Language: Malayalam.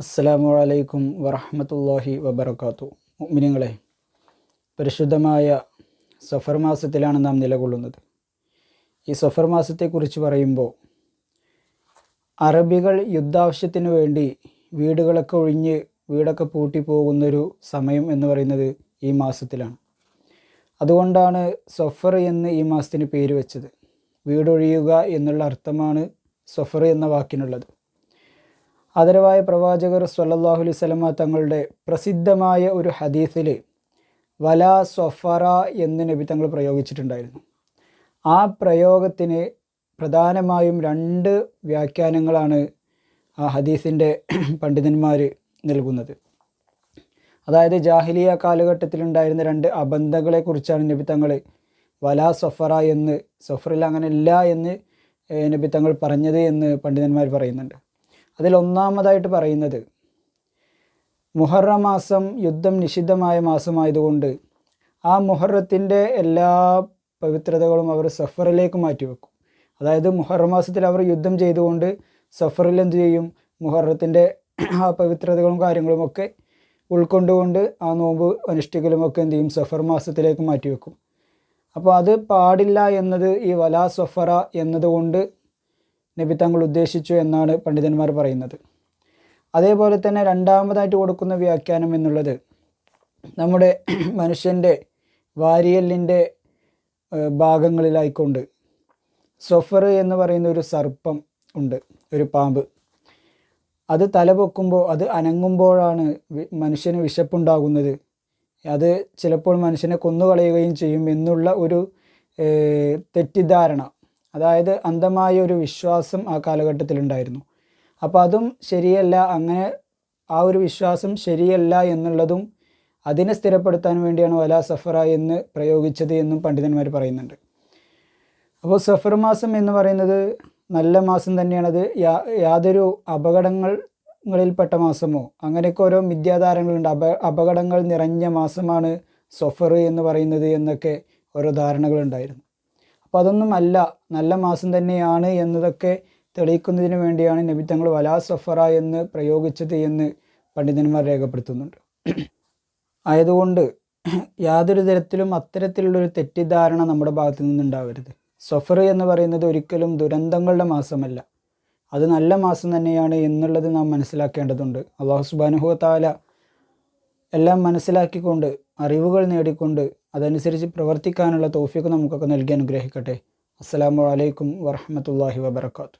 അസ്സലാമു അലൈക്കും വറഹമത്തല്ലാഹി വബർക്കാത്തു മുഅ്മിനീങ്ങളെ പരിശുദ്ധമായ സഫർ മാസത്തിലാണ് നാം നിലകൊള്ളുന്നത്. ഈ സഫർ മാസത്തെക്കുറിച്ച് പറയുമ്പോൾ അറബികൾ യുദ്ധാവശ്യത്തിന് വേണ്ടി വീടുകളൊക്കെ ഒഴിഞ്ഞ് വീടൊക്കെ പൂട്ടി പോകുന്നൊരു സമയം എന്ന് പറയുന്നത് ഈ മാസത്തിലാണ്. അതുകൊണ്ടാണ് സഫർ എന്ന് ഈ മാസത്തിന് പേര് വെച്ചത്. വീടൊഴിയുക എന്നുള്ള അർത്ഥമാണ് സഫർ എന്ന വാക്കിനുള്ളത്. ആദരവായ പ്രവാചകർ സല്ലാഹു അലൈഹി സ്വലമ തങ്ങളുടെ പ്രസിദ്ധമായ ഒരു ഹദീസിൽ വല സൊഫറ എന്ന് നബി തങ്ങൾ പ്രയോഗിച്ചിട്ടുണ്ടായിരുന്നു. ആ പ്രയോഗത്തിന് പ്രധാനമായും രണ്ട് വ്യാഖ്യാനങ്ങളാണ് ആ ഹദീസിന്റെ പണ്ഡിതന്മാർ നൽകുന്നത്. അതായത് ജാഹിലിയ കാലഘട്ടത്തിലുണ്ടായിരുന്ന രണ്ട് അബന്ധങ്ങളെക്കുറിച്ചാണ് നബി തങ്ങൾ വലാ സൊഫറ എന്ന് സൊഫറിൽ അങ്ങനെ ഇല്ല എന്ന് നബി തങ്ങൾ പറഞ്ഞത് എന്ന് പണ്ഡിതന്മാർ പറയുന്നുണ്ട്. അതിൽ ഒന്നാമതായിട്ട് പറയുന്നത് മുഹറ മാസം യുദ്ധം നിഷിദ്ധമായ മാസമായതുകൊണ്ട് ആ മുഹറത്തിന്റെ എല്ലാ പവിത്രതകളും അവർ സഫറിലേക്ക് മാറ്റിവെക്കും. അതായത് മുഹറ മാസത്തിൽ അവർ യുദ്ധം ചെയ്തുകൊണ്ട് സഫറിൽ എന്തു ചെയ്യും? മുഹറത്തിന്റെ ആ പവിത്രതകളും കാര്യങ്ങളുമൊക്കെ ഉൾക്കൊണ്ടുകൊണ്ട് ആ നോമ്പ് അനുഷ്ഠിക്കലുമൊക്കെ എന്ത് ചെയ്യും? സഫർ മാസത്തിലേക്ക് മാറ്റിവെക്കും. അപ്പോൾ അത് പാടില്ല എന്നത് ഈ വലാ സഫറ എന്നതുകൊണ്ട് നബി തങ്ങൾ ഉദ്ദേശിച്ചു എന്നാണ് പണ്ഡിതന്മാർ പറയുന്നത്. അതേപോലെ തന്നെ രണ്ടാമതായിട്ട് കൊടുക്കുന്ന വ്യാഖ്യാനം എന്നുള്ളത് നമ്മുടെ മനുഷ്യന്റെ വാരിയലിന്റെ ഏഹ്, ഭാഗങ്ങളിലായിക്കൊണ്ട് സൊഫർ എന്ന് പറയുന്ന ഒരു സർപ്പം ഉണ്ട് ഒരു പാമ്പ്. അത് തല പൊക്കുമ്പോൾ അത് അനങ്ങുമ്പോഴാണ് മനുഷ്യന് വിശപ്പുണ്ടാകുന്നത്. അത് ചിലപ്പോൾ മനുഷ്യനെ കൊന്നുകളയുകയും ചെയ്യും എന്നുള്ള ഒരു തെറ്റിദ്ധാരണ. അതായത് അന്ധമായ ഒരു വിശ്വാസം ആ കാലഘട്ടത്തിലുണ്ടായിരുന്നു. അപ്പോൾ അതും ശരിയല്ല അങ്ങനെ ആ ഒരു വിശ്വാസം ശരിയല്ല എന്നുള്ളതും അതിനെ സ്ഥിരപ്പെടുത്താൻ വേണ്ടിയാണ് വല സഫറ എന്ന് പ്രയോഗിച്ചത് എന്നും പണ്ഡിതന്മാർ പറയുന്നുണ്ട്. അപ്പോൾ സഫർ മാസം എന്ന് പറയുന്നത് നല്ല മാസം തന്നെയാണത്. യാ യാതൊരു അപകടങ്ങളിൽപ്പെട്ട മാസമോ അങ്ങനെയൊക്കെ ഓരോ മിഥ്യാധാരണകളുണ്ട്. അപ അപകടങ്ങൾ നിറഞ്ഞ മാസമാണ് സഫർ എന്ന് പറയുന്നത് എന്നൊക്കെ ഓരോ ധാരണകളുണ്ടായിരുന്നു. അപ്പോൾ അതൊന്നും അല്ല നല്ല മാസം തന്നെയാണ് എന്നതൊക്കെ തെളിയിക്കുന്നതിന് വേണ്ടിയാണ് നബി തങ്ങൾ വലാ സഫറ എന്ന് പ്രയോഗിച്ചത് എന്ന് പണ്ഡിതന്മാർ രേഖപ്പെടുത്തുന്നുണ്ട്. ആയതുകൊണ്ട് യാതൊരു തരത്തിലും അത്തരത്തിലുള്ളൊരു തെറ്റിദ്ധാരണ നമ്മുടെ ഭാഗത്തു നിന്നുണ്ടാവരുത്. സഫർ എന്ന് പറയുന്നത് ഒരിക്കലും ദുരന്തങ്ങളുടെ മാസമല്ല. അത് നല്ല മാസം തന്നെയാണ് എന്നുള്ളത് നാം മനസ്സിലാക്കേണ്ടതുണ്ട്. അള്ളാഹു സുബാനുഹു താല എല്ലാം മനസ്സിലാക്കിക്കൊണ്ട് അറിവുകൾ നേടിക്കൊണ്ട് അതനുസരിച്ച് പ്രവർത്തിക്കാനുള്ള തോഫിക്ക് നമുക്കൊക്കെ നൽകി അനുഗ്രഹിക്കട്ടെ. അസ്സാം വലൈക്കും വാഹമത്തല്ലാഹി വബർക്കാത്തു